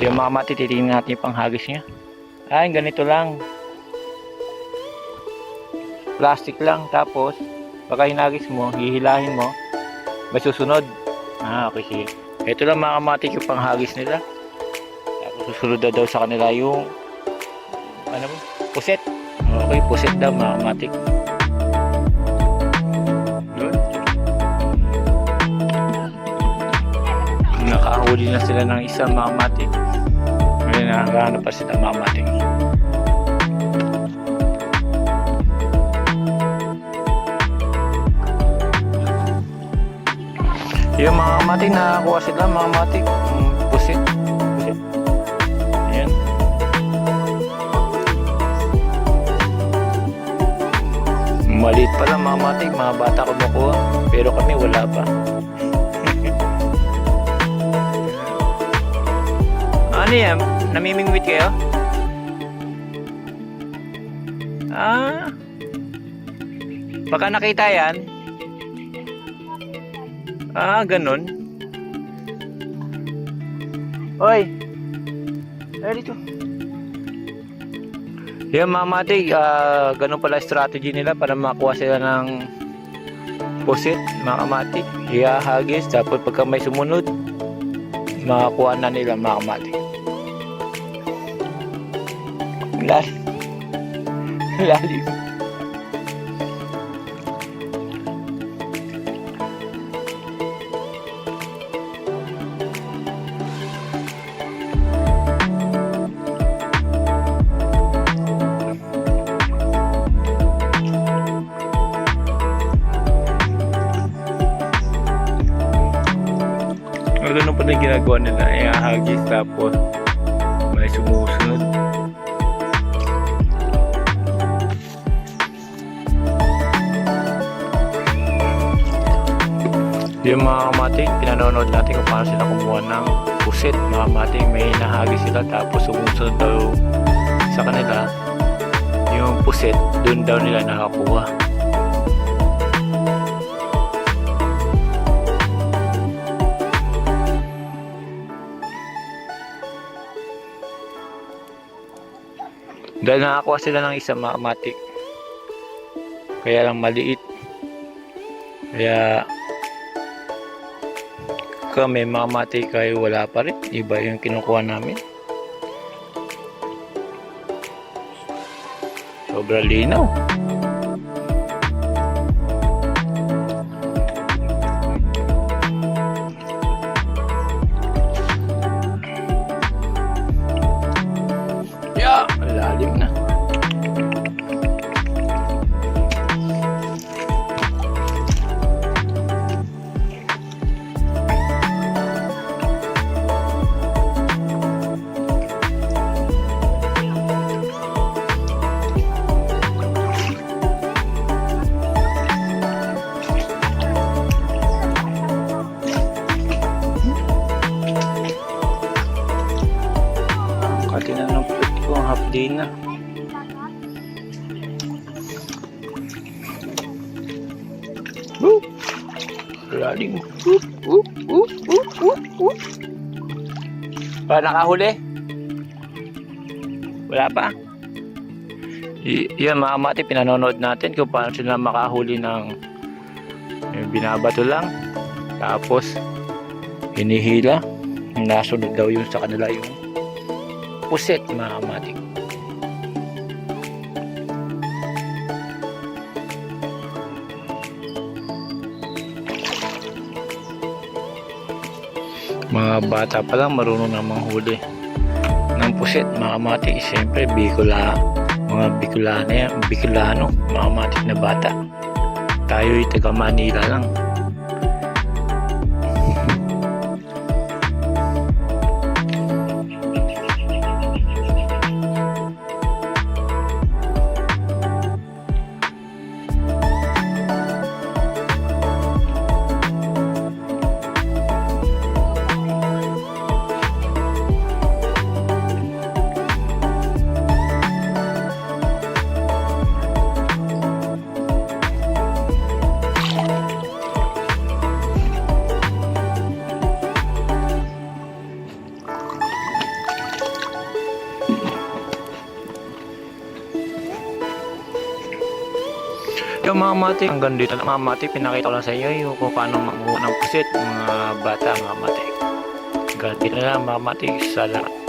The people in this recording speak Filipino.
Yung mga mati, natin yung panghagis niya. Ay, ganito lang. Plastic lang. Tapos, pagka hinagis mo, hihilahin mo, may susunod. Ah, okay, sige. Ito lang mga kamatik yung panghagis nila. Tapos susunod na daw sa kanila yung ano mo? Puset. Okay, puset daw mga kamatik. Nakahuli na sila ng isang mga kamatik. Ngayon nakakaano pa sila mga kamatik. Yung mga kamatik nakakuha sila mga kamatik. Mm, Pusit. Maliit pa lang mga matik, mga bata kumukuha. Pero kami wala pa. Ano yan? Namimingwit kayo? Ah. Baka nakita yan. Ah, ganun. Oy. Ay, dito. Yan mga matig, ah, ganun pala strategy nila para makuha sila ng pusit, mga kamatig. Ihahagis, tapos pagka may sumunod, makakuha na nila mga kamatig. Lalim. Lalim. Ganun pa na ginagawa nila. Ihahagis, tapos may sumusunod. Yung mga kamating, pinanonood natin kung paano sila kumuha ng pusit. Mga kamating, may nahagis sila tapos sumusunod daw sa kanila. Yung pusit, dun daw nila nakakuha. Dahil nakakuha sila ng isang mga kamatik. Kaya lang maliit. Kaya kami mga matik ay wala pa rin. Iba yung kinukuha namin. Sobra linaw. Kati na ng plate ko, half day na. Woo! Lalim. Whoop, whoop, whoop, whoop, whoop, whoop. Pa, nakahuli? Wala pa? Y- yan mga mati, pinanonood natin kung paano sila makahuli ng binabato lang. Tapos, hinihila. Nasunod daw yun sa kanila yung puset mga kamatik. Mga bata pa lang marunong na manghuli ng puset mga kamatik. Siyempre, Bicol, mga Bicolano Bicolano, mga kamatik na bata. Tayo'y taga Manila lang. Yung mga mati, hanggang dito lang mga mati, pinakita ko lang sa inyo yung kung paano manguha ng pusit, mga bata, mga mati. Hanggang dito lang mga mati, salamat.